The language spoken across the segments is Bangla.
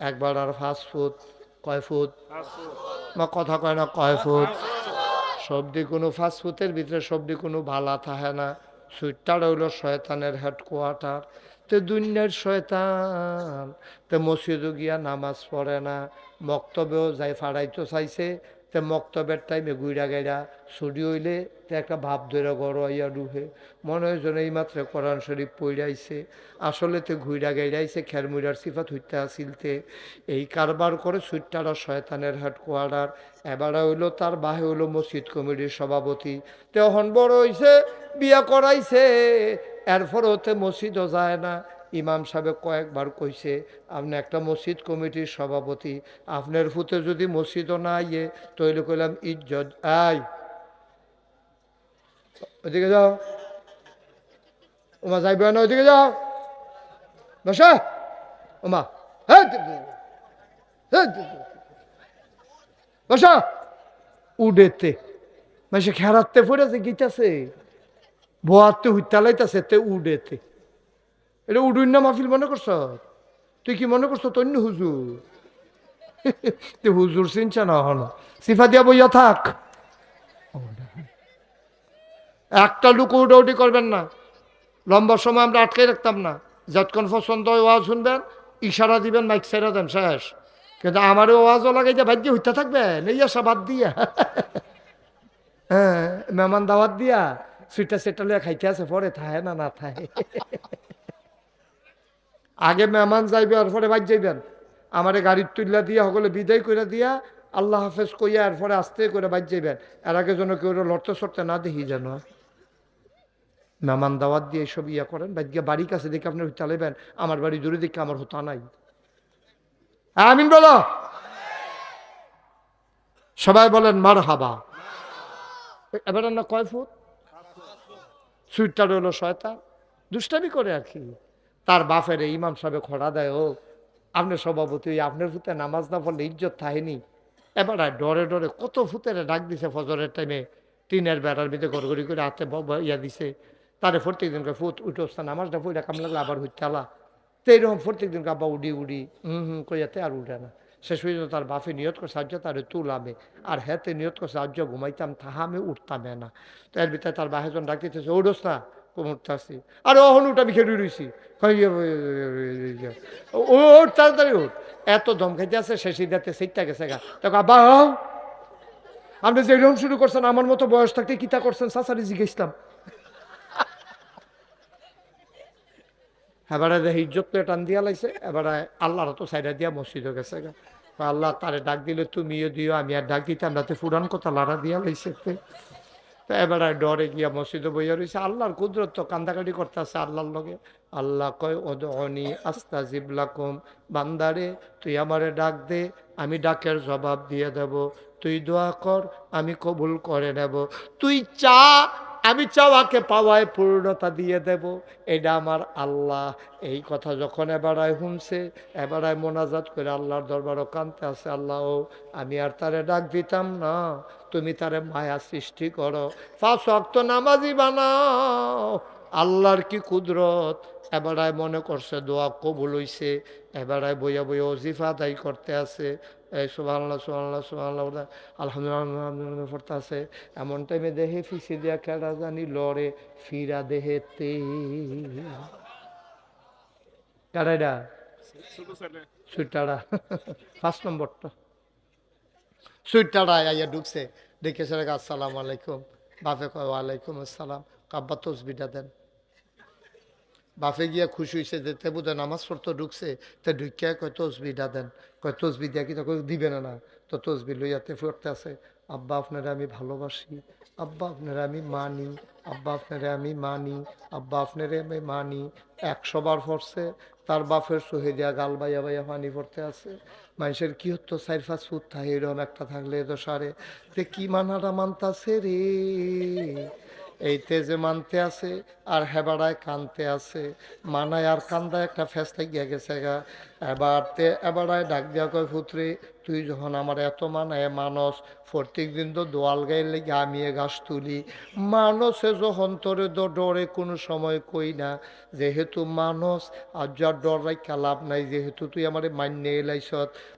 একবার আর ফাস্ট ফুড কয় ফুট? বা কথা কয় না কয় ফুট? সবদি কোনো ফাস্ট ফুডের ভিতরে সবদি কোনো ভালা থাকে না। সুইটার হইল শয়তানের হেডকোয়ার্টার। তে দুনিয়ার শয়তান। তে মসজিদও গিয়া নামাজ পড়ে না। বক্তব্যও যাই ফাড়াইতে চাইছে তে মক্তবের টাইমে গুইরা গাইরা ছুটি হইলে তে একটা ভাব ধরে গড় আইয়া রুহে। মনে হয় যেন এই মাত্র কোরআন শরীফ পইরাইছে আসলে তে ঘুইরা গাইরাইছে খেরমুইরার সিফাত হইতে আসিলতে এই কারবার করে সুইটারা শয়তানের হেডকোয়ার্টার। এবারে হইল তার বাহে হইল মসজিদ কমিটির সভাপতি। তে হন বড় হইছে, বিয়া করাইছে। এরপর হতে মসজিদও যায় না। ইমাম সাহেব কয়েকবার কইছে, আপনি একটা মসজিদ কমিটির সভাপতি, আপনার ফুতে যদি মসজিদও না ইয়ে তৈরি করলাম ইজ্জত, আই। ওদিকে যাও। ওমা যাইবে না, ওদিকে যাও। বসা। ওমা বসা। উডেতে। মানে সে খেরাতে পড়েছে গিতাছে বোয়াতে হুইতালাইতাছে তে উডেতে। এটা উডুন না মাহফিল মনে করছ? তুই কি মনে করছ তন্য হুজুর? তুই হুজুর চিনছে না হন। সিফা দিয়া বইয়া থাক। একটা লুকো উডাউটি করবেন না। লম্বা সময় আমরা আটকে রাখতাম না। যতক্ষণ পছন্দ হয় ওয়াজ শুনবেন, ইশারা দিবেন, মাইক সেরা দেন, শেষ। কিন্তু আমারও ওয়াজও লাগাই যে ভাগ্য হইতে থাকবে নেই আসা বাদ দিয়া। হ্যাঁ মেহমান দাওয়াত দিয়া সুইটা সেটা লিয়া খাইতে আছে, পরে থাহে না না থাহে আগে মেহমান যাইবে আর পরে বাদ যাইবেন। আমারে গাড়ির তুল্লা দিয়া, সকলে বিদায় করে দিয়া, আল্লাহ হাফেজ কইয়া এর পরে আস্তে করে বাদ যাইবেন। এর আগে যেন কেউ লড়তে সরতে না দেখি যেন। মেহমান দাওয়াত দিয়ে এইসব ইয়া করেন বাদ গিয়া বাড়ির কাছে দেখে আপনার চালাইবেন, আমার বাড়ি দূরে দেখে আমার হতা নাই। আমিন বলো। সবাই বলেন মার হাবা এবার কয় ফুট? সুইটটা হলো শয়তা দুষ্টামি করে আর কি। তার বাপের ইমাম সাহেব খড়া দেয়, ও আপনার সভাপতি আপনার ফুতে নামাজ না পড়লে ইজ্জত থাকেনি? এবার ডরে ডরে কত ফুতের ডাক দিছে ফজরের টাইমে টিনের বেড়ার ভিতরে গড়গড়ি করে হাতে ইয়া দিছে। তারে প্রত্যেক দিনকে ফুট উঠে আসতে নামাজটা পড়ে, কাম লাগলে আবার হইতে আলা। তো এইরকম প্রত্যেক দিনকে আব্বা উডি উডি, হুম হুম কইয়াতে আর উঠে না। শেষ পর্যন্ত তার বাপে নিয়ত করছে আজ্য তারে তুলামে। আর হেতে নিয়ত করে সাহায্য ঘুমাইতাম তাহামে উঠতামে না। তো এর ভিতরে তার বাহেজন ডাক দিতেছে ওডোস না কোমরতে আসি আর অহন উঠ আমি খেয়ে রইছি ওঠ তাড়াতাড়ি ওঠ এত দম খাইতে আছে শেষে দিতে সেইটা গেছে গা তখন আব্বা আপনি যে এরকম শুরু করছেন আমার মতো বয়স থাকতে কিতা করছেন সাসারি জিজ্ঞেসলাম এবারে দেখে ইজ্জত করে টান দিয়া লাইছে এবারে আল্লাহর তো সাইডা দিয়া মসজিদে গেছে গা আল্লাহ তারে ডাক দিলে তুমিও দিও আমি আর ডাক দিতাম না তো ফুরান কথা লাড়া দিয়া লাইছে তে। এবার ডরে গিয়া মসজিদে বইয়া রয়েছে আল্লাহর কুদরত তো কান্দাকাটি করতে আছে আল্লাহর লগে। আল্লাহ কয় ওদনি আস্তা জিবলাকুম বান্দারে, তুই আমারে ডাক দে, আমি ডাকের জবাব দিয়ে দেব। তুই দোয়া কর, আমি কবুল করে নেব। তুই চা আমি চাওয়াকে পাওয়ায় পূর্ণতা দিয়ে দেব। এটা আমার আল্লাহ। এই কথা যখন এবার এবারায় হুমছে, এবারায় মোনাজাত করে আল্লাহর দরবারও কানতে আছে, আল্লাহ, ও, আমি আর তারে ডাক দিতাম না। তুমি তারে মায়া সৃষ্টি করো। পাঁচ অক্ত নামাজি বানাও। আল্লাহর কি কুদরত? এবারায় মনে করছে দোয়া কবুল হইছে। এবারায় বইয়া বইয়া অজিফা আদায় করতে আছে। এই সুবহানাল্লাহ সুবহানাল্লাহ বলে আলহামদুলিল্লাহ পড়তে আছে এমন টাইমে দেহে ফিসে দিয়া খেলা জানি লড়ে, ফিরা দেহেতে। কারাইডা সুইটারা ফার্স্ট নম্বরটা। সুইটারা আইয়া ঢুকছে। দেখে সে আসসালাম আলাইকুম। বাপে কয়, ওয়ালাইকুম আসসালাম। কাব্বা তসবিটা দেন। বাপে গিয়া খুশি হয়েছে যে তে বোধহয় নামাজ পড়তে ঢুকছে, তে ঢুকিয়া কয় তসবিটা দেন। কয়, তসবি দিয়া কি তখন দিবে না না? তো তসবি লইয়াতে পড়তে আছে, আব্বা, আপনারা আমি ভালোবাসি, আব্বা, আপনারা আমি মানি, আব্বা, আপনারা আমি মানি, আব্বা, আপনারে আমি মানি। একশো বার পড়ছে, তার বাপের সহে দিয়া গাল বাইয়া বাইয়া পানি পড়তে আছে। মানুষের কি হতো, চার, পাঁচ ফুট থাকে এরকম একটা থাকলে তো সারে তে কি মানাটা মানতাছে রে? এই তেজে মানতে আছে, আর হেবাড়ায় কানতে আছে। মানায় আর কান্দায় একটা ফেস লাগিয়া গেছে গা। এবার তে এবারায় ডাক দিয়া কয়, পুত্রে তুই যখন আমার এত মান মানায় মানস প্রত্যেক দিন তো দোয়াল গায়ে লেগে আমি এ গাছ তুলি। মানসে যখন তোরে তো ডরে কোনো সময় কই না, যেহেতু মানস আর যার ডর রাখা লাভ নাই, যেহেতু তুই আমার মান্য এলাইছ,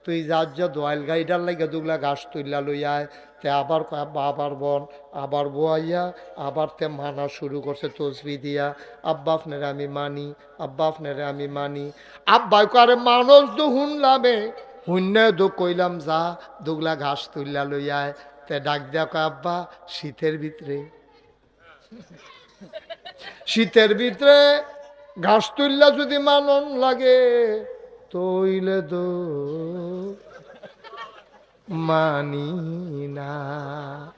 তুই যার যা দোয়াল গাইডার লাগে দুগুলা গাছ তুললা লইয়ায় তে আবার আবার বন, আবার বোয়াইয়া আবার তে মানা শুরু করছে তসবি দিয়া। আব্বা আপনারে আমি মানি, আব্বা আপনারে আমি মানি। আব্বাই করে মানস তো শুনলামে শূন্য দু কইলাম যা, দুগলা ঘাস তুললা লইয়ায়। তে ডাক কয়, আব্বা, শীতের ভিতরে। শীতের ভিতরে ঘাস তুললা যদি মানন লাগে, তইলে দো মানি না।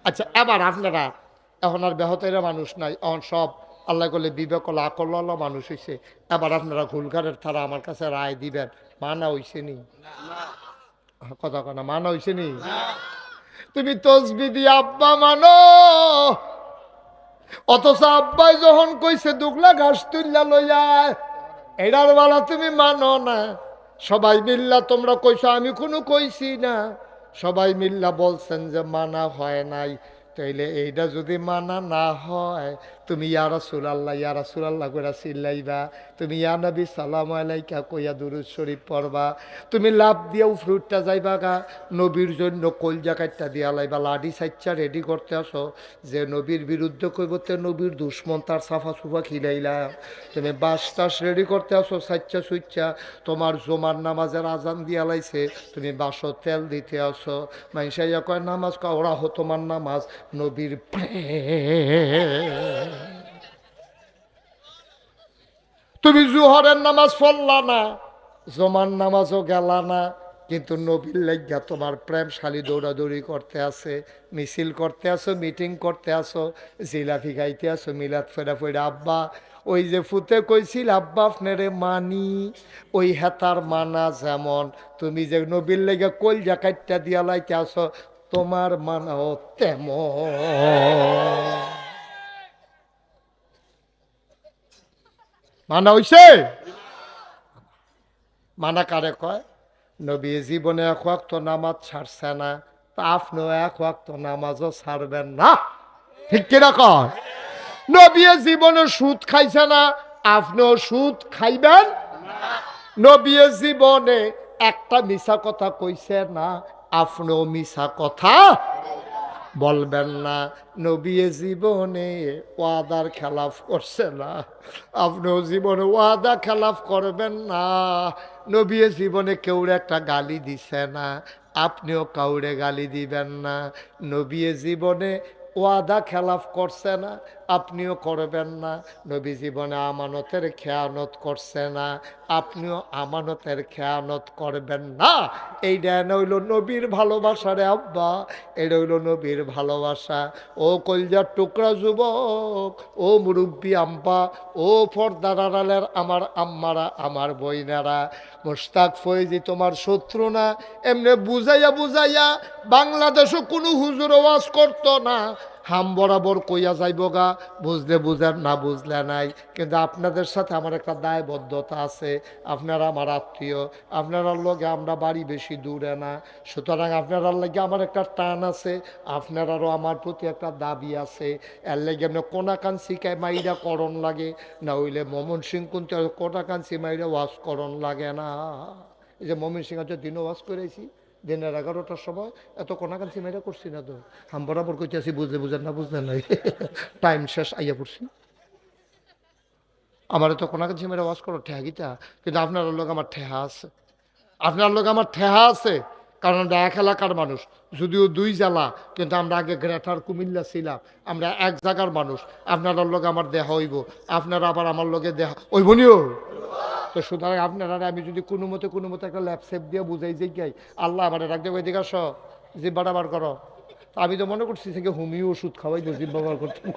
আচ্ছা এবার আপনারা, এখন আর বেহতেরা মানুষ নাই, এখন সব আল্লাহ করলে বিবেক আকল মানুষ হয়েছে এবার আপনারা ঘুলঘারের থারা আমার কাছে রায় দিবেন, মানা হইছে নি। কথা কথা মানা হইছে নি তুমি তসবি দিয়ে আব্বা মানো। অথচ আব্বাই যখন কইছে, দুগলা ঘাস তুললা লইয়া এটার বেলা তুমি মানো না। সবাই মিল্লা, তোমরা কইছো, আমি কোনো কইছি না। সবাই মিল্লা বলছেন যে, মানা হয় নাই। তাইলে এইটা যদি মানা না হয় তুমি ইয়ারা সুলাল্লাহ ইয়ারা সুলাল্লাহ করে চিল্লাইবা। তুমি ইয়া নবী, সালাম আলাইকা কইয়া দুরুদ শরীফ পড়বা। তুমি লাভ দিয়েও ফ্রুটটা যাইবা গা। নবীর জন্য কল কাটটা দিয়া লাইবা। লাডি সাইচ্চা রেডি করতে আসো। যে নবীর বিরুদ্ধে কইব তে নবীর দুশ্মন তার সাফা সুফা খিলাইলা তুমি বাস টাস রেডি করতে আসো সাইচ্চা সুইচ্চা তোমার জমার নামাজের আজান দিয়া লাইছে। তুমি বাসো তেল দিতে আসো। মাইসাইয়া কয়, নামাজ কয়? ওরা হো তোমার নামাজ, নবীর প্রেম। তুমি জুহরের নামাজ পড়লা না। জমার নামাজও গেলা না। কিন্তু নবীর লেগা তোমার প্রেমশালী দৌড়াদৌড়ি করতে আছে, মিছিল করতে আসো মিটিং করতে আসো জিলাফি গাইতে আসো মিলাদ ফেরা ফেরা। আব্বা, ওই যে ফুতে কইছিল, আব্বা আপনারে মানি, ওই হেতার মানা যেমন। তুমি যে নবীর লেগে কল জাকাইটটা দিয়া লাইতে আসো তোমার মানাও তেমন। মানা হইছে মানা কারে কয় নবী জীবনে এক ওয়াক্ত নামাজ ছাড়ছে না তা আপনিও এক ওয়াক্ত নামাজও ছাড়বেন না। ঠিক কিনা কয় নবী জীবনে সুদ খাইছে না, আপনিও সুদ খাইবেন? নবী জীবনে একটা মিশা কথা কইছে না, আপনিও মিশা কথা বলবেন না নবী জীবনে ওয়াদার খেলাফ করছে না। আপনিও জীবনে ওয়াদা খেলাফ করবেন না। নবী জীবনে কেউ একটা গালি দিছে না, আপনিও কাউরে গালি দিবেন না। নবী জীবনে ওয়াদা খেলাফ করছে না আপনিও করবেন না। নবী জীবনে আমানতের খেয়ানত করছে না। আপনিও আমানতের খেয়ানত করবেন না। এই এইটা হইল নবীর ভালোবাসা রে আব্বা। এটা হইল নবীর ভালোবাসা। ও কলজার টুকরা যুবক, ও মুরব্বী আম্পা ও ফর্দারালের আমার আম্মারা, আমার বইনারা। মোস্তাক ফয়েজি তোমার শত্রু না। এমনি বুঝাইয়া বুঝাইয়া বাংলাদেশও কোনো হুজুর ওয়াজ করতো না। হাম বরাবর কইয়া যাইব গা, বুঝলে বুঝেন, না বুঝলে নাই। কিন্তু আপনাদের সাথে আমার একটা দায়বদ্ধতা আছে, আপনারা আমার আত্মীয় আপনারার লগে আমরা বাড়ি বেশি দূরে না। সুতরাং আপনারার লাগে আমার একটা টান আছে, আপনারারও আমার প্রতি একটা দাবি আছে। এর লেগে এমনি কোনাকান শিখায় মাইরা করণ লাগে, না হইলে মমন সিং কিন্তু কোনাকান সি মাইরা ওয়াশ করণ লাগে না। এই যে মমিন সিং দিনও ওয়াশ করেছি দিনের এগারোটার সময় এত কোনাকান সিমাইরা করছি না তো। হাম বরাবর কইতে আছি, বুঝলে বুঝেন না বুঝলেন নাই টাইম শেষ, আইয়া পড়ছি। আমার তো কোনাকান সিমাইরা ওয়াশ করো, ঠেহা গিতা। কিন্তু আপনার লোক আমার ঠেহা আছে। আপনার লোক আমার ঠেহা আছে, কারণ আমরা এক এলাকার মানুষ, যদিও দুই জেলা, কিন্তু আমরা আগে গ্রেটার কুমিল্লা ছিলাম। আমরা এক জায়গার মানুষ, আপনার লোক আমার দেহা হইব, আপনারা আবার আমার লোকে দেহা ওইব নিও। তো সুতরাং আপনারা, আমি যদি কোনো মতে কোনো মতে একটা ল্যাপসেপ দিয়ে বুঝাই, যে আল্লাহ আমার রাখতে ওই দিকে আস। জিব্বাটা বার করো। আমি তো মনে করছি থেকে হোমিও ওষুধ খাওয়াই দোষির ব্যবহার করতাম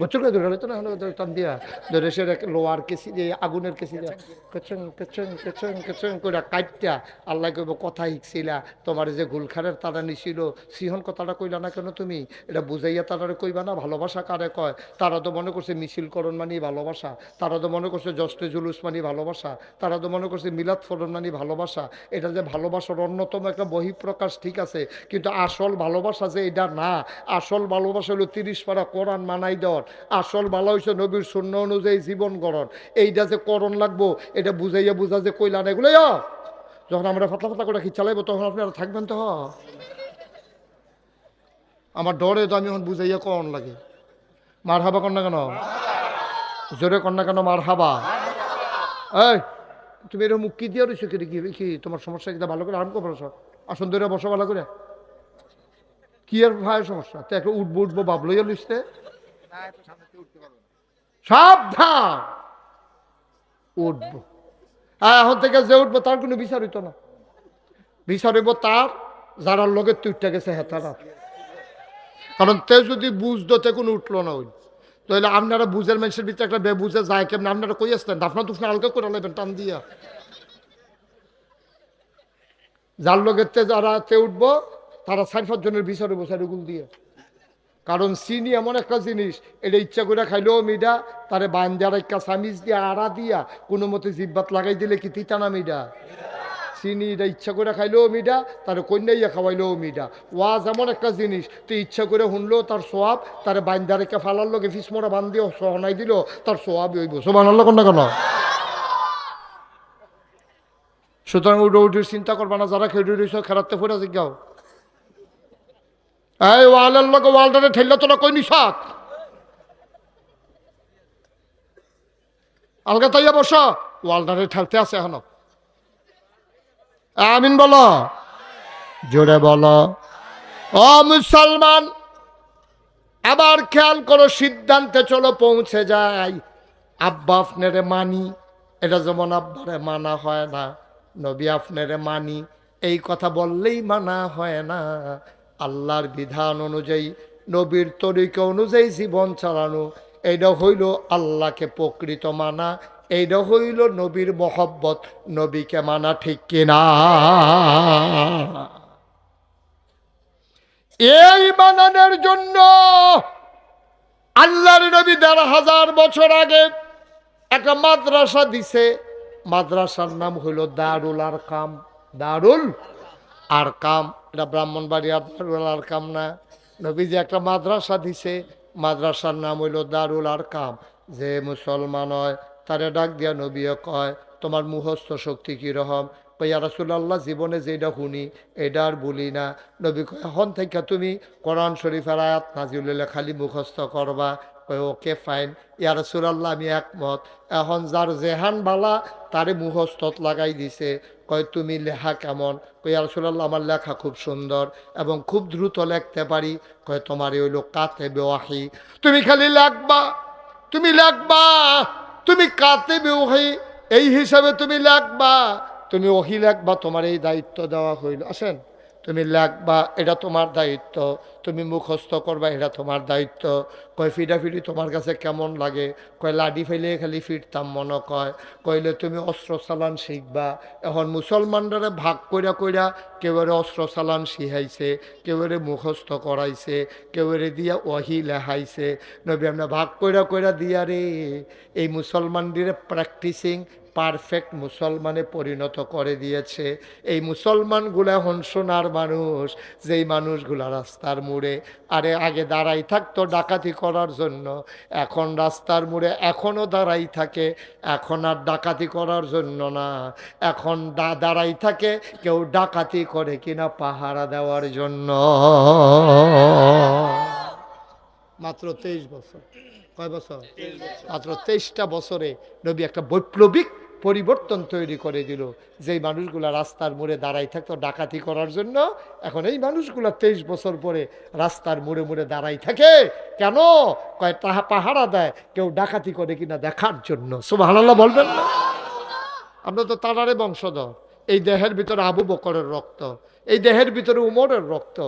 বছর করে ধরে তো না, হলে তো দিয়া ধরে সে লোয়ার কেসি দিয়ে, আগুনের কেসি দিয়া, কেচং কেচং কেচং কেচং করে কাটটা আল্লাহ কইব কথা শিখছিলা তোমার যে গুলখানের তারা নিছিল সিহন কথাটা কইলা না কেন তুমি? এটা বুঝাইয়া তারা কইবা না, ভালোবাসা কারে কয়? তারা তো মনে করছে মিছিলকরণ মানে ভালোবাসা, তারা তো মনে করছে জস্তে জুলুস মানে ভালোবাসা, তারা তো মনে করছে মিলাদ ফরন মানে ভালোবাসা, এটা যে ভালোবাসার অন্যতম একটা বহিঃপ্রকাশ ঠিক আছে, কিন্তু আসল ভালোবাসা যে এটা না। আসল ভালোবাসা হলো তিরিশ পারা কোরআন মানাই দেওয়ার। আসল ভালো হয়েছে নবীর শূন্য অনুযায়ী জীবন গড়ন এইটা যে করণ লাগবো, এটা বুঝাইয়া বুঝা যে কইলা না এগুলো যখন আমরা ফাতলা ফাতলা করে কি চালাইবো তখন আপনারা থাকবেন তো আমার ডরে তো আমি এখন বুঝাইয়া করণ লাগে। মার হাবা না কেন? জোরে না কেন মার হাবা এই, তুমি এরকম কি দিয়ে রয়েছো কি? কি তোমার সমস্যা কি? ভালো করে আরাম করে আসন ধরে বসো ভালো করে। কি আর ভাই সমস্যা? তো একটা উঠবো উঠবো বাবলইয়া লিখতে সাবধান! উঠবো। হ্যাঁ এখন থেকে যে উঠবো তার কোনো বিচার হইতো না। বিচার হইব তার যারা লগে তুইটা গেছে হ্যাঁ তারা। কারণ তে যদি বুঝতো তে কোনো উঠল না ওই। তাহলে আপনারা বুঝের মানুষের ভিতরে একটা বেবুঝে যায় কেমন? আপনারা কই আসতেন দাফনা তুফনা আলকা করে নেবেন টান দিয়া। যার লগেতে যারা তে উঠবো তারা পাঁচ জনের বিচার হইব সাইডগুল দিয়ে। কারণ চিনি এমন একটা জিনিস, এটা ইচ্ছা করে খাইলেও মিডা, তারে বান্দার একটা সামিজ দিয়া, আড়া দিয়া, কোনো মতে জিব্বাত লাগাই দিলে কি তিতা না মিডা? চিনি এটা ইচ্ছা করে খাইলেও মিডা, তার কন্যাইয়া খাওয়াইলেও মিডা। ওয়াজ এমন একটা জিনিস তুই ইচ্ছা করে শুনলেও তার সোয়াব, তার বান্দার একটা ফালার লোকে ফিসমরা বান দিও সহনাই দিল, তার সোয়াবই হইব। সোমান আল্লাহ কন্যা। কেন সুতরাং উঠে উঠির চিন্তা করবা না, যারা খেয়ে রয়েছ খেলাতে ফুরা জিজ্ঞাও। এই ওয়ালের লোক ওয়ালটারে ঠেললে তোরা কই নিশাক আলগা তাইয়া বস ওয়ালটারে ঠেলতে আছে এখনও। আমিন বলো। জোরে বলো। ও মুসলমান, আবার খেয়াল করো সিদ্ধান্তে চলো পৌঁছে যাই। আব্বা আপনারে মানি, এটা যেমন আব্বারে মানা হয় না, নবী আপনারে মানি, এই কথা বললেই মানা হয় না। আল্লাহর বিধান অনুযায়ী, নবীর তরিকা অনুযায়ী জীবন চালানো এইটা হইল আল্লাহকে প্রকৃত মানা এইটা হইল নবীর মহব্বত, নবীকে মানা ঠিক কিনা। এই বানানোর জন্য আল্লাহর নবী দেড় হাজার বছর আগে একটা মাদ্রাসা দিছে। মাদ্রাসার নাম হইল দারুল আর কাম দারুল আর কাম, এটা ব্রাহ্মণবাড়ি আর দারুল আর কাম না। নবীজি একটা মাদ্রাসা দিছে, মাদ্রাসার নাম হইল দারুল আর কাম। যে মুসলমান হয়, তারে ডাক দিয়া নবীও কয়, তোমার মুহস্থ শক্তি কীরকম কইয়া রাসুলাল্লাহ, জীবনে যেটা শুনি এটা আর বলি না। নবী কয়, এখন থেকে তুমি কোরআন শরীফের আয়াত নাজিউলিল্লাহ খালি মুখস্থ করবা। কয়, ওকে, ফাইন। ইয়া রাসুলাল্লাহ, আমি একমত। এখন যার জেহান বালা, তারে মুখস্থত লাগাই দিছে। কয়, তুমি লেখা কেমন? কই আলসুল্লাহ আমার লেখা খুব সুন্দর এবং খুব দ্রুত লেখতে পারি। কয়, তোমার ওই লোক কাতে বেওয়াহি তুমি খালি লেখবা, তুমি লেখবা, তুমি কাতে বেওয়াহি এই হিসাবে তুমি লেখবা। তুমি ওহি লেখবা, তোমার এই দায়িত্ব দেওয়া হইল। আসেন। তুমি লেখবা এটা তোমার দায়িত্ব। তুমি মুখস্থ করবা, এটা তোমার দায়িত্ব। কয় ফিডাফিডি তোমার কাছে কেমন লাগে? কয় লাডি ফেলে খালি ফিরতাম, মনে কয়। কইলে তুমি অস্ত্র চালান শিখবা। এখন মুসলমানরা ভাগ কইরা কইরা কেউরে অস্ত্র চালান শিখাইছে, কেউরে মুখস্থ করাইছে, কেউরে দিয়া ওহি লেহাইছে নবী আমরা ভাগ কইরা কইরা দিয়া রে, এই মুসলমানদের প্র্যাকটিসিং পারফেক্ট মুসলমানে পরিণত করে দিয়েছে। এই মুসলমানগুলা হন সোনার মানুষ, যেই মানুষগুলা রাস্তার মোড়ে আরে আগে দাঁড়াই থাকতো ডাকাতি করার জন্য, এখন রাস্তার মোড়ে এখনও দাঁড়াই থাকে, এখন আর ডাকাতি করার জন্য না। এখন দাঁড়াই থাকে, কেউ ডাকাতি করে কিনা পাহারা দেওয়ার জন্য। মাত্র তেইশ বছর। কয় বছর? মাত্র তেইশটা বছরে নবী একটা বৈপ্লবিক পরিবর্তন তৈরি করে দিল। যেই মানুষগুলা রাস্তার মোড়ে দাঁড়াই থাকতো ডাকাতি করার জন্য, এখন এই মানুষগুলা তেইশ বছর পরে রাস্তার মোড়ে মোড়ে দাঁড়াই থাকে। কেন? কয়, তাহা পাহারা দেয়, কেউ ডাকাতি করে কিনা দেখার জন্য। সুবাহ বলবেন না? আমরা তো তারারে বংশধর। এই দেহের ভিতরে আবু বকরের রক্ত, এই দেহের ভিতরে উমরের রক্ত,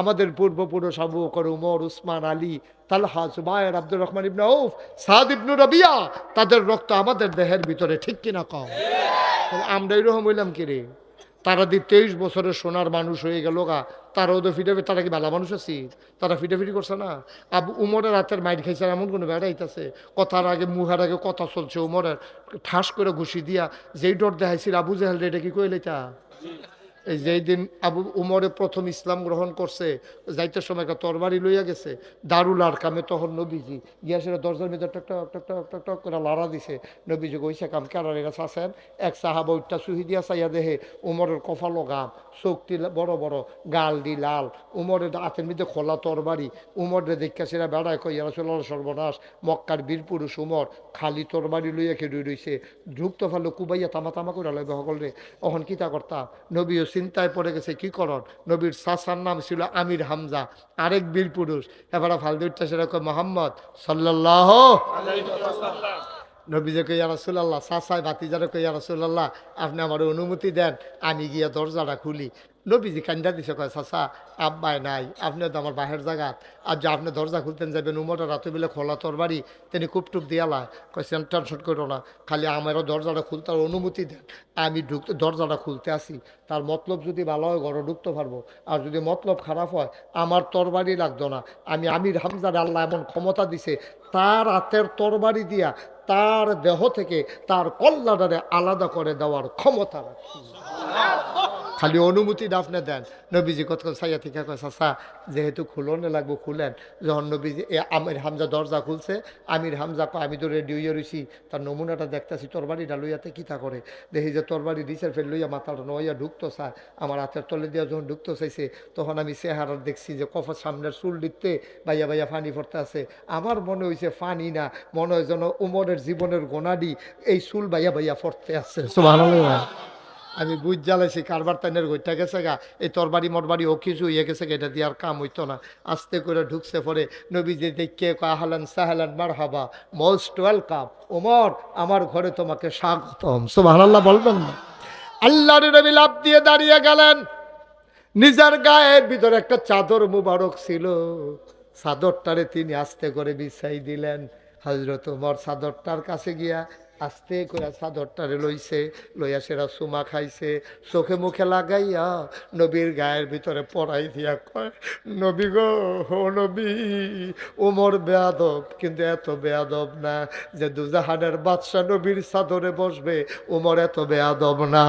আমাদের পূর্বপুরুষ আবু বকর, উমর, উসমান, আলী, তালহা, জুবায়ের, আব্দুর রহমান ইবনে ঔফ, সাদ ইবনু রবিয়া, তাদের রক্ত আমাদের দেহের ভিতরে ঠিক কিনা কম আমরা এরকম হইলাম কি রে? তারা দি তেইশ বছরের সোনার মানুষ হয়ে গেল গা। তারাও তো ফিটে তারা কি ভালো মানুষ আছি? তারা ফিটাফিটি করছে না? আবু উমরের রাতের মাইট খাইছে এমন কোনো বেড়া বেড়াইতেছে কথার আগে মুহার আগে কথা চলছে উমরের। ঠাস করে ঘুষি দিয়া, যেই ডর দেখাইছিল আবু জাহেল এটা কি কইলে তা যেই দিন আবু উমরে প্রথম ইসলাম গ্রহণ করছে, যাইতে সময় একটা তরবারি লইয়া গেছে, দারুল আর কামে তখন নবীজি গিয়া সেটা দরজার মধ্যে টক টক টক টক টক টক করে লড়া দিছে। নবীজি কইছে, কাম কারারে কাছে আসেন এক সাহাবা উঠটা সুহি দিয়া চাইয়া দেহে উমরের কফালো গাম, চোখটি বড় বড় গাল দি লাল। উমরের হাতের মধ্যে খোলা তরবারি। উমরে দেখা সেরা বেড়ায় কই রসুল্লাহ সর্বনাশ। মক্কার বীর পুরুষ উমর, খালি তরবারি লইয়া খেয়ে রইছে। ঢুকতে পারল কুবাইয়া তামা তামা করে লাগবে সকলে অহন কিতা করতা নবীও চিন্তায় পড়ে গেছে, কি করণ? নবীর সাসার নাম ছিল আমির হামজা, আরেক বীর পুরুষ। এবার ফালদুরটা সেরকম মোহাম্মদ সাল্লাহ নবীজে কইয়া রসুল্লাহ বাতিজারকে ইয়ারসুল্লাহ আপনি আমার অনুমতি দেন, আমি গিয়া দরজাটা খুলি। নবীজি কান্দা দিছে, কয়, চাচা, আব্বাই নাই আপনি তো আমার বাহের জায়গা। আর যে আপনি দরজা খুলতেন যাবেন উমরটা রাতে বেলে খোলা তোর বাড়ি, তিনি কুপটুপ দিয়ালা কয়েছেন টেনশন করো না, খালি আমারও দরজাটা খুলতে অনুমতি দেন। আমি ঢুকতে, দরজাটা খুলতে আসি। তার মতলব যদি ভালো হয়, ঘরে ঢুকতে পারব। আর যদি মতলব খারাপ হয়, আমার তরবারি লাগতো না। আমি আমির হামজার আল্লাহ এমন ক্ষমতা দিছে, তার হাতের তরবারি দিয়া, তার দেহ থেকে তার কল্যাণারে আলাদা করে দেওয়ার ক্ষমতা রাখি। খালি অনুমতিটা আপনি দেন। নবীজি কত সাইয়া থেকে চাষা যেহেতু খুলনে লাগবো, খুলেন। যখন নবীজি আমির হামজা দরজা খুলছে, আমির হামজা আমি তো রেডি হইয়া রইছি, তার নমুনাটা দেখতেছি তরবারিটা লইয়াতে কিতা করে? দেখি যে তরবারি দিছে ফের লইয়া মাথাটা নইয়া ঢুকতো চায় আমার হাতের তলে দিয়া যখন ঢুকতো চাইছে, তখন আমি চেহারা দেখছি যে কফার সামনের চুল দিতে বাইয়া বাইয়া ফানি পড়তে আছে। আমার মনে হয়েছে ফানি না, মনে হয় যেন উমরের জীবনের গোনাডি, এই চুল বাইয়া বাইয়া পড়তে আছে। সুবহানাল্লাহ। আমি বুঝ জ্বালাইছি কারবার তাইনের গইটা গেছে গা। এই তরবারি মরবারি ও কিছু ইয়ে গেছে গা, এটা দিয়ে আর কাম হইতো না। আস্তে করে ঢুকছে পরে নবীজি দেখে আহলান সাহলান মার হাবা মোস্ট ওয়েলকাম। ওমর আমার ঘরে তোমাকে স্বাগতম। সুবহানাল্লাহ বলবেন না। আল্লাহর নবী লাভ দিয়ে দাঁড়িয়ে গেলেন। নিজের গায়ের ভিতরে একটা চাদর মুবারক ছিল। চাদরটারে তিনি আস্তে করে বিছাই দিলেন। হজরত উমর চাদরটার কাছে গিয়া আস্তে করে চাদরটারে লইছে, লইয়া সেরা সুমা খাইছে। চোখে মুখে লাগাইয়া নবীর গায়ের ভিতরে পড়াই দিয়া কয়, নবী গো হো নবী, উমর বেয়াদব, কিন্তু এত বেয়াদব না যে দুজাহানের বাদশা নবীর চাদরে বসবে, উমর এত বেয়াদব না।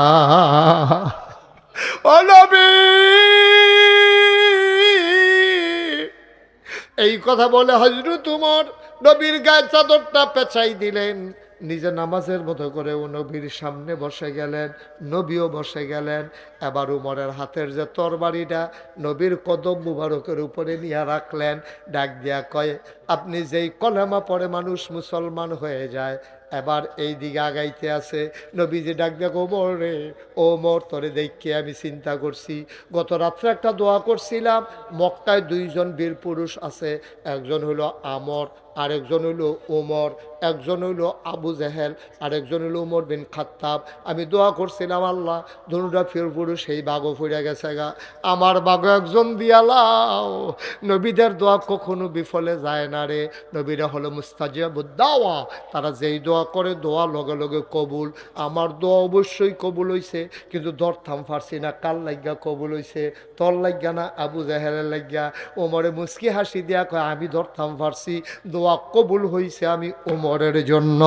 ও নবী! এই কথা বলে হজরু উমর নবীর গায়ে চাদরটা পেঁচাই দিলেন। নিজে নামাজের মতো করে ও নবীর সামনে বসে গেলেন, নবীও বসে গেলেন। এবার উমরের হাতের যে তরবারিটা নবীর কদম মুবারকের উপরে নিয়ে রাখলেন, ডাক দিয়া কয়, আপনি যেই কলেমা পরে মানুষ মুসলমান হয়ে যায়, এবার এই দিকে আগাইতে আছে। নবীজি ডাক দেখ ওমর রে ওমর তোরে দেখে আমি চিন্তা করছি। গত রাত্রে একটা দোয়া করছিলাম, মক্কায় দুইজন বীর পুরুষ আছে, একজন হলো আমর আরেকজন হইল ওমর একজন হইল আবু জেহেল, আরেকজন হইল উমর বিন খাত্তাব। আমি দোয়া করছিলাম, আল্লাহ, ধনুটা ফির পুরুষ সেই বাঘও ফুরে গেছে গা। আমার বাঘ একজন দিয়ালাও নবীদের দোয়া কখনো বিফলে যায় না রে। নবীরা হলো মুস্তাজিয়াবুদ্দাওয়া তারা যেই দোয়া করে, দোয়া লগে লগে কবুল। আমার দোয়া অবশ্যই কবুল হইছে, কিন্তু ধরতাম পারছি না কাল লাগিয়া কবুল হইছে? তোর লাগিয়া না আবু জাহেলের লাগিয়া ওমরে মুস্কি হাসি দিয়া কয়, আমি ধরতাম পারছি দোয়া কবুল হইছে আমি ওমরের জন্য।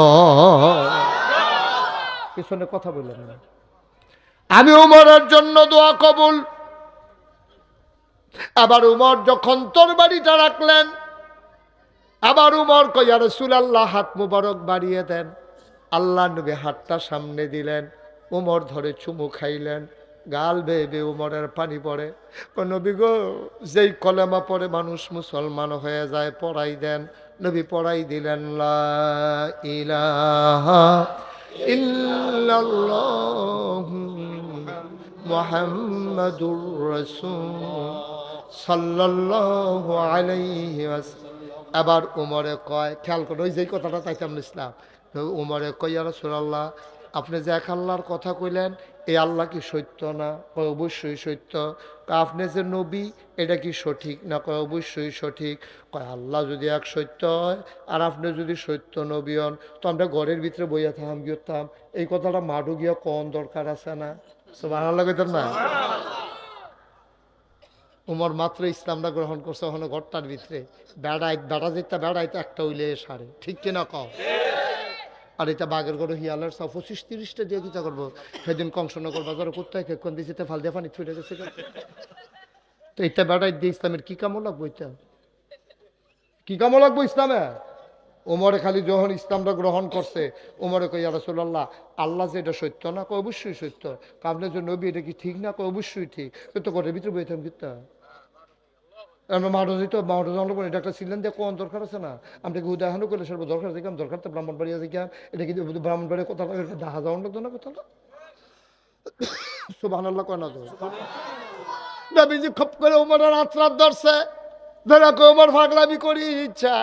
পিছনে কথা বললেন না। আমি উমরের জন্য দোয়া কবুল। আবার উমর যখন তোর বাড়িটা রাখলেন, আবার উমর কইয়া রসুলাল্লাহ, হাত মুবারক বাড়িয়ে দেন। আল্লাহ নবী হাতটা সামনে দিলেন উমর ধরে চুমু খাইলেন, গাল বেয়ে উমরের পানি পড়ে। নবী গো, যেই কলেমা পড়ে মানুষ মুসলমান হয়ে যায়, পড়াই দেন। নবী পড়াই দিলেন ইলাহা আবার উমরে কয়, খেয়াল করো, ওই যে কথাটা তাইতাম ইসলাম। উমরে কয় রসুল্লাহ আপনি যে এক আল্লাহর কথা কইলেন এই আল্লাহ কি সত্য না? কয়, অবশ্যই সত্য। কয়, আপনি যে নবী, এটা কি সঠিক? না, কয়, অবশ্যই সঠিক। কয়, আল্লাহ যদি এক সত্য হয়, আর আপনি যদি সত্য নবী হন, তো আমরা ঘরের ভিতরে বইয়া থাম গিয়েতাম এই কথাটা মাঠু গিয়া কম দরকার আছে না? আল্লাহ কইতেন না? উমর মাত্র ইসলামটা গ্রহণ করছে, ওখানে ঘরটার ভিতরে। বেড়াই বেড়া যেতে বেড়াইতে একটা উইলে সারে। ঠিক কিনা কও? আর এটা বাঘের গরু হিয়ালের সব পঁচিশ তিরিশটা দিয়ে কিতা করব? সেদিন কংসনগর বাজারে কোথায় কে কোন দিয়েছে ফাল দিয়ে পানি ছুটে গেছে তো এটা বেড়াই দিয়ে ইসলামের কি কামও লাগবো এটা কি কামো লাগবো ইসলামে? ওমরে খালি যখন ইসলামটা গ্রহণ করছে ওমরে কই আর রাসূলুল্লাহ, আল্লাহ যে এটা সত্য না? কয়, অবশ্যই সত্য। আপনার যে নবী, এটা কি ঠিক না? কয়, অবশ্যই ঠিক। তো ঘরের ভিতরে বইতাম কিতা? আমরা ছিলেন দিয়ে কোন দরকার আছে না? করলে দরকার দরকার তো দেখলাম এটা কি কথা যাওয়ার না আল্লাহ তো? নবীজি করে উমরের উমর, ফাগলামি করি, ইচ্ছা।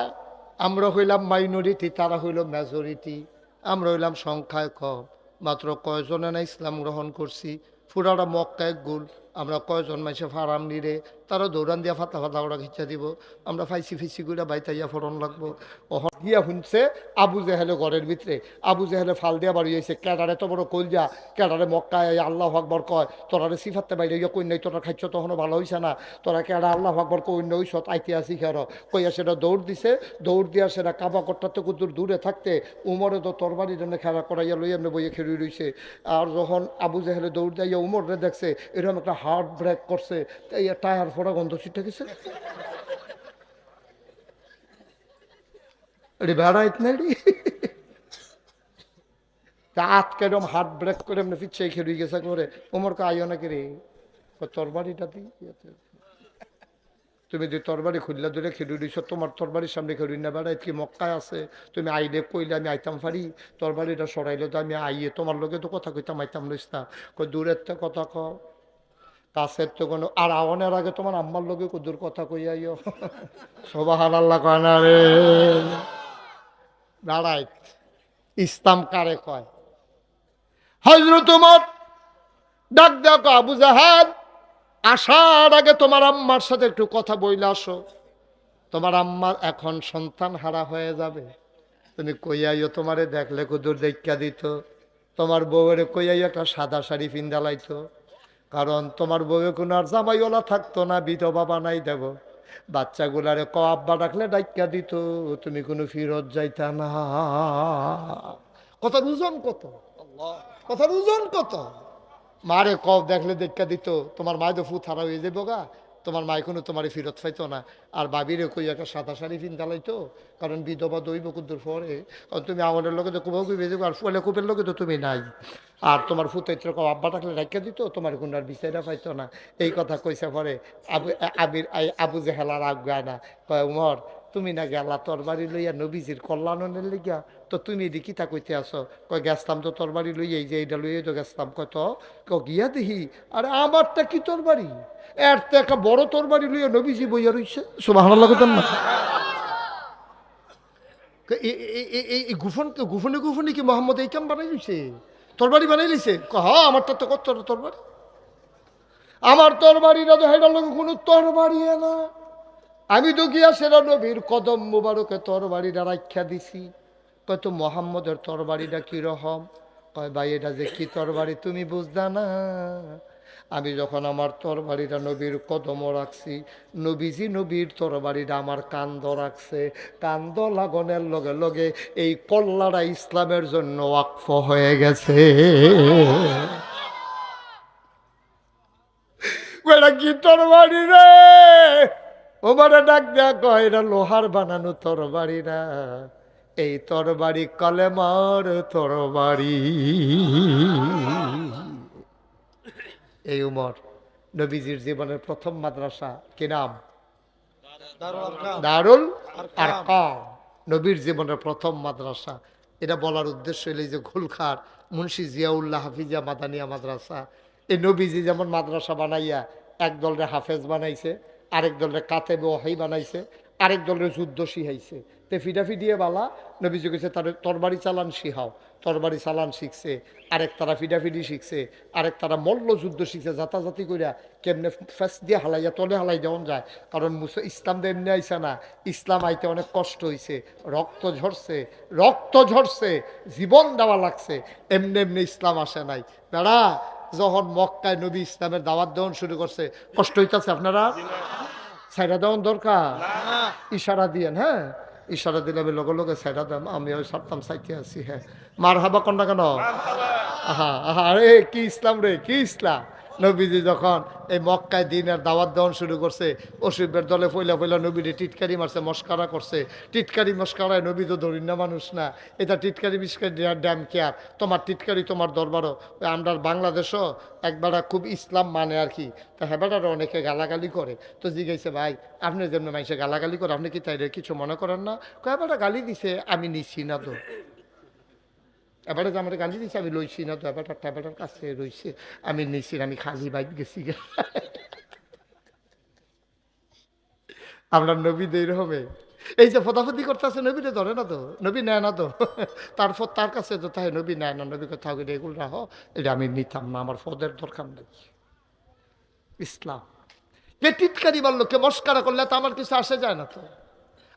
আমরা হইলাম মাইনরিটি তারা হইল মেজরিটি আমরা হইলাম সংখ্যায় কম। মাত্র কয়জনে না ইসলাম গ্রহণ করছি? পুরাটা মক্কায় গুল। আমরা কয়জন মাইসে ফারাম নিরে? তারা দৌড়ান দিয়া ফাতা ফাতা ওরা খিচা দিব। আমরা ফাইসি ফিসি করে বাইতাইয়া ফরন লাগবো। ওহন গিয়া শুনছে আবু জেহেলে ঘরের ভিতরে। আবু জেহেলে ফাল দিয়া বাড়ি হয়েছে ক্যাডারে তো বড় কলজা ক্যাডারে মক্কায় আল্লাহ আকবর কয়, তোরারে সিফাতে বাইরে গিয়া কই নাই, তোরা খাইছ তখনও ভালো হইছে না? তোরা ক্যাডা আল্লাহ আকবর কই নই সত ঐতিহাসিক আর কইয়া সেটা দৌড় দিছে। দৌড় দিয়া সেটা কাবা করতে কুদুর দূরে থাকতে উমরে তো তরবারি জন্য খেলা করাইয়া লই এমনি বইয়ে খেলি রইছে। আর যখন আবু জেহেলে দৌড় দিয়া উমরে দেখছে, এরকম একটা হার্ট ব্রেক করছে। টায়ার ফোড়া গন্ধ ছিটে গেছে। এটি বেড়াইত না হার্ট ব্রেক করে এমনি গেছে করে ওমর কা আইও নাকি রে? তরবারিটা তুমি যে তরবারি খুললা ধরে খেলু দিছ তোমার তরবারির সামনে খেলুই না বেড়াই কি? মক্কায় আছে। তুমি আইলে কইলে আমি আইতাম পারি তরবারিটা সরাইলে তো আমি আইয়ে। তোমার লোকে তো কথা কইতাম, আইতাম লইস না। কই দূরের তো কথা কও। কাছের তো কোনো আর আওয়ানের আগে তোমার আম্মার লোকে কুদুর কথা কইয়াইও সবাহান আল্লাহ কয় না রে। দাঁড়াই। ইসলাম কারে কয়? হজরত তোমার ডাক দেখো আবু জাহান আসার আগে তোমার আম্মার সাথে একটু কথা বইলে আসো। তোমার আম্মার এখন সন্তান হারা হয়ে যাবে। তুমি কইয়াইও তোমারে দেখলে কুদুর দেখা দিত। তোমার বউয়ের কইয়াইও একটা সাদা শাড়ি পিন্দালাইতো কারণ তোমার বউয়ে কোনো আর জামাইওয়ালা থাকতো না, বিধবা বানাই দেব। বাচ্চাগুলারে ক আব্বা ডাকলে ডাইকা দিত, তুমি কোনো ফিরত যাইতা না। কথার ওজন কত? কথার ওজন কত? মারে কফ দেখলে দেখা দিত, তোমার মায় তো ফু থারা হয়ে যাব গা। তোমার মায় কোনো তোমার ফিরত পাইতো না। আর বাবিরে কই একটা সাদা শাড়ি পিন্ধালাইতো কারণ বিধবা দইব কুদ্দুর পরে কারণ তুমি আমাদের লোকে তো কুবাও কুবে আর ফুলে কুপের লোকে তো তুমি নাই। আর তোমার ফুতাইত্র কব আব্বা থাকলে রাখিয়া দিত, তোমার কোনো আর বিচাইরা পাইতো না। এই কথা কইসা পরে আবু আবির আবু জেহেলার আজ্ঞায় না। কয়, উমর তুমি না গেলা, তোর বাড়ি লইয়া নবীজির কল্যাণনের লিগা। তো তুমি এদিকে তা কইতে আসো কয়, গেছতাম তো তোর বাড়ি লইয়া এই যে এইটা লইয়াই তো গেছতাম। কয়, তো? ক গিয়া দেখি, আরে আমারটা কি তোর বাড়ি? এর তো একটা বড় তোর বাড়ি লইয়া নবীজি বইয়া রইছে। সুবাহ লাগতাম না। এই গুফন, গুফনে গুফনে কি মোহাম্মদ এই কাম বানাই লইছে? তোর বাড়ি বানাই লইছে? হ আমারটা তো কত তোর বাড়ি। আমার তোর বাড়িটা তো হেটার লোক কোনো তোর বাড়ি না। আমি তো গিয়া সেরা নবীর কদম মুবারকে তোর বাড়িটা রাখ্যা দিছি। কয়, তো মোহাম্মদের তোর বাড়িটা কীরকম কয়, ভাই, এটা যে কি তোর বাড়ি তুমি বুঝদা না? আমি যখন আমার তোর বাড়িটা নবীর কদম রাখছি, নবীজি নবীর তোর বাড়িটা আমার কান্দ রাখছে। কান্দ লাগনের লগে লগে এই কল্লাটা ইসলামের জন্য ওয়াকফ হয়ে গেছে। কি তোর বাড়ি রে? ওমারে ডাক দেয়া কয় এটা লোহার বানানো তোর বাড়ি না। এই তোর বাড়ি কলেমার তোর বাড়ি এই উমর নবীজির জীবনের প্রথম মাদ্রাসা কি নাম? দারুল আর কম নবীর জীবনের প্রথম মাদ্রাসা। এটা বলার উদ্দেশ্য হইলে যে ঘুলখার মুন্সি জিয়াউল্লাহ হাফিজা মাদানিয়া মাদ্রাসা। এই নবীজি যেমন মাদ্রাসা বানাইয়া এক দলরে হাফেজ বানাইছে আরেক দলরে কাতেবে ওহাই বানাইছে, আরেক দলরে যুদ্ধ শিহাইছে তে ফিডাফি দিয়ে বালা, নবীজি কইছে, তার তরবারি চালান শিহাও তরবারি চালান শিখছে, আরেক তারা ফিডাফিডি শিখছে, আরেক তারা মল্লযুদ্ধ শিখছে, জাতাজাতি করিয়া কেমনে ফেস দিয়ে হালাইয়া তলে হালাই দেওয়া যায়। কারণ মুসা, ইসলাম তো এমনি আইসে না, ইসলাম আইতে অনেক কষ্ট হইছে, রক্ত ঝরছে রক্ত ঝরছে, জীবন দেওয়া লাগছে, এমনি এমনি ইসলাম আসে নাই। বেড়া যখন মক্কায় নবী ইসলামের দাওয়াত দেওয়ান শুরু করছে, কষ্ট হইতাছে আপনারা? সাইডা দেওয়ান দরকার? ইশারা দিয়েন হ্যাঁ? ইশারা দিলে আমি লগে লগে সাইডা দাম, আমি ওই সারতাম সাইতে আছি হ্যাঁ। মার হাবা কন্যা কেন? আহা আহা, আরে, কি ইসলাম রে, কি ইসলাম? নবীজি যখন এই মক্কায় দিনের দাওয়াত দেওয়ান শুরু করছে অসুবের দলে পয়লা পয়লা নবীরে টিটকারি মারছে, মস্কারা করছে। টিটকারি, মস্কারায় নবী তো না মানুষ না। এটা টিটকারি, মিসকারি ড্যাম কেয়ার তোমার টিটকারি, তোমার দরবারও। আমরা বাংলাদেশও একবার খুব ইসলাম মানে আর কি। তা হেবাটার অনেকে গালাগালি করে। তো জিজ্ঞাসা, ভাই, আপনি যেমন মানুষে গালাগালি করে আপনি কি তাই কিছু মনে করেন না? কয়েকবার গালি দিছে, আমি নিচ্ছি না তো। এবারে আমার গালি দিছে, আমি লইছি না তো এবারটা ট্যাবেটার কাছে রইছে। আমি নিছি আমি খালি বাইক গেছি। গা। আমরা নবীদের হবে। এই যে ফতাফতি করতেছে, নবীরে ধরে না তো, নবী নেয় না তো। তারপর তার কাছে তো তাই, নবী নেয় না নবী কোথাও গেলে এগুলো রাখো। এটা আমি নিতাম না, আমার ফদের দরকার নেই। ইসলাম। কে টিটকারি বলল কে মস্কারা করলে তো আমার কিছু আসে যায় না তো।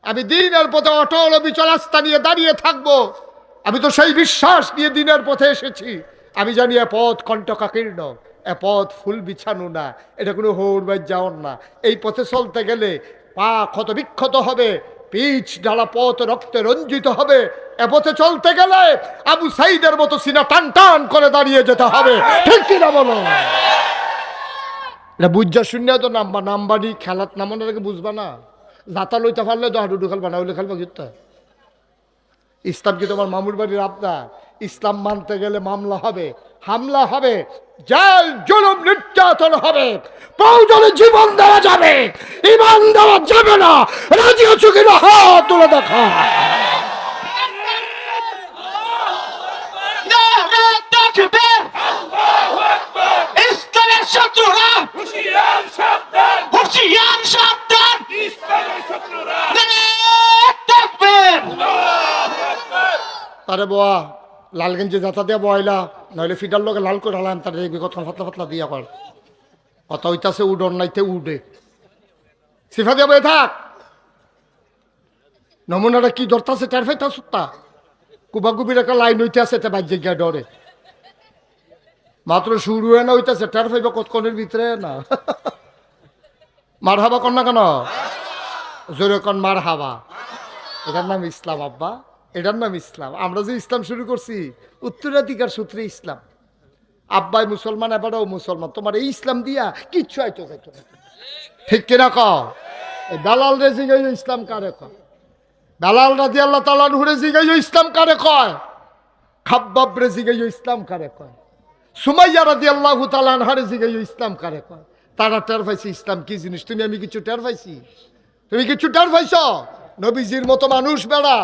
আমি দিনের পথে অটল অবিচল আস্থা নিয়ে দাঁড়িয়ে থাকব। আমি তো সেই বিশ্বাস নিয়ে দিনের পথে এসেছি। আমি জানি এ পথ কণ্টকাকীর্ণ এ পথ ফুল বিছানো না, এটা কোনো হৌরবাই যাওয়ার না। এই পথে চলতে গেলে পা ক্ষত বিক্ষত হবে পিচ ডালা পথ রক্তে রঞ্জিত হবে। এ পথে চলতে গেলে আবু সাইদের মতো সিনা টান টান করে দাঁড়িয়ে যেতে হবে। ঠিক কিনা বলো? এটা বুঝা শূন্য তো নাম্বা নাম্বারই খেলাত নামানোর বুঝবা না। যাতা লইতে পারলে তো হাডুডু খেলবা, না হইলে খেলবা কিন্তু ইসলাম কি তোমার মামুর বাড়ির আপনার ইসলাম মানতে গেলে মামলা হবে হামলা হবে জেল জুলুম নির্যাতন হবে পৌজনে জীবন দেওয়া যাবে ইমান দেওয়া যাবে না রাজি আছো কিনা হাত তুলে দেখা তাকবীর ইসলামের শত্রুরা হুশিয়ার সাবধান হুঁশিয়ার সাবধান ইসলামের শত্রুরা নারা তাকবীর আরে বোয়া, লালগঞ্জে যাতা দিয়া বয়লা নইলে ফিডার লোকে লাল করে হালাম তার দেখবি কত ফাতলা ফাতলা দিয়া কর। কত হইতাছে উডন নাইতে উডে। সিফা দিয়া বয়ে থাক। নমুনাটা কি ধরতাছে, টের ফাইতা সুত্তা কুবা কুবির একটা লাইন হইতে আছে তে বাজ্যে গিয়া ডরে। মাত্র শুরু হয়ে না হইতাছে, টের ফাইবা কতক্ষণের ভিতরে না? মার হাবা কন না কেন? জোরে কন মার হাবা এটার নাম ইসলাম, আব্বা। এটার নাম ইসলাম। আমরা যে ইসলাম শুরু করছি, উত্তরাধিকার সূত্রে ইসলাম। আব্বাই মুসলমান, এবারও মুসলমান। তোমার এই ইসলাম দিয়া কিচ্ছু খাইতো না। ঠিক কিনা ক দালাল রে জিগাই ইসলাম কারে কয়? দালাল রাজি আল্লাহ তালানহুরে জিগাই ইসলাম কারে কয়? খাব্বাব রে জিগাই ইসলাম কারে কয়? সুমাইয়া রাজি আল্লাহ তালানহারে জিগাই ইসলাম কারে কয়? তারা টের পাইছে ইসলাম কি জিনিস? তুমি আমি কিছু টের পাইছি? তুমি কিছু টের পাইছ? নবীজির মতো মানুষ বেড়া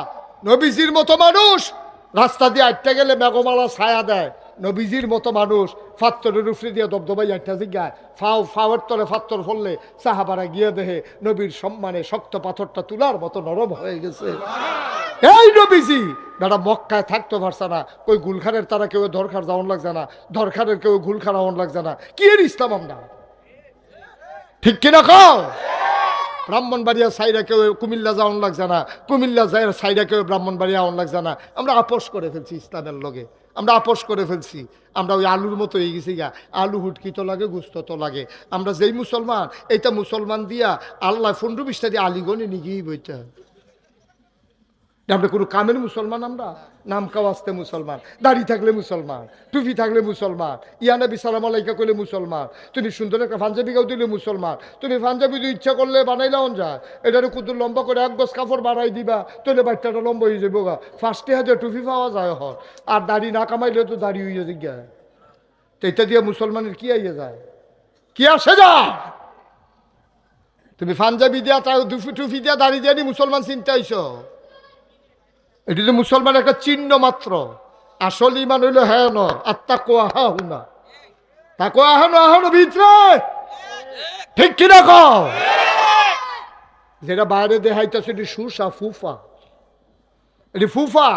নবীজির মতো মানুষ। রাস্তা দিয়ে আটটা গেলে মেঘমালা ছায়া দেয়। নবীজির মতো মানুষ, ফাত্তরের উফরে দিয়ে দবদবাই আটটা জিজ্ঞায় ফাও, ফাওয়ের তলে ফাত্তর ফললে সাহাবারা গিয়ে দেহে নবীর সম্মানে শক্ত পাথরটা তুলার মতো নরম হয়ে গেছে। এই নবীজি! বেটা মক্কায় থাকতে পারছে না। ওই গুলখানের তারা কেউ দরকার যাওয়ান লাগছে না? দরকারের কেউ গুলখান আওয়ান লাগছে না। কি এর ইসলাম আমরা? ঠিক কিনা কও? ব্রাহ্মণবাড়িয়া সাইডা কেউ কুমিল্লা যাওয়ান লাগছে না, কুমিল্লা যায় সাইডা কেউ ব্রাহ্মণবাড়িয়া আউন লাগছে না। আমরা আপোষ করে ফেলছি ইসলামের লগে, আমরা আপোষ করে ফেলছি। আমরা ওই আলুর মতো হয়ে গেছি গা, আলু হুটকি তো লাগে, গুস্ত তো লাগে। আমরা যেই মুসলমান, এইটা মুসলমান দিয়া আল্লাহ ফন্ডু বিস্তারি আলিগণে নিগিয়ে বইতে আমরা কোনো কামের মুসলমান আমরা? নাম কাওয়াজতে মুসলমান, দাড়ি থাকলে মুসলমান, টুপি থাকলে মুসলমান ইয়ানবি সালাম আলাইকা করলে মুসলমান, তুমি সুন্দর একটা পাঞ্জাবি গাও দিলে মুসলমান, তুমি পাঞ্জাবি দিয়ে ইচ্ছা করলে বানাইলাও যা এটার কুদুর লম্বা করে এক গজ কাপড় বাড়াই দিবা, তাহলে বাচ্চাটা লম্বা হয়ে যাব গা। ফার্স্টে হাজার টুপি পাওয়া যায় হর আর দাড়ি না কামাইলে তো দাড়ি হইয়া জিজ্ঞা তো এটা দিয়ে মুসলমানের কি আইয়া যায়? কি আসে যা? তুমি পাঞ্জাবি দিয়া দুফি টুফি দিয়া দাড়ি দিয়ে মুসলমান চিন্তা আইছো এটি তো মুসলমান একটা চিহ্ন মাত্র। আসল ইমান হইল হ্যাঁ ন। আর তাকো আহা হুনা তাকো আহানো আহানো ভিতরে ঠিক কিনা কও? যেটা বাইরে দেখাইতেছে, এটি সুসা, ফুফা। এটি ফুফা।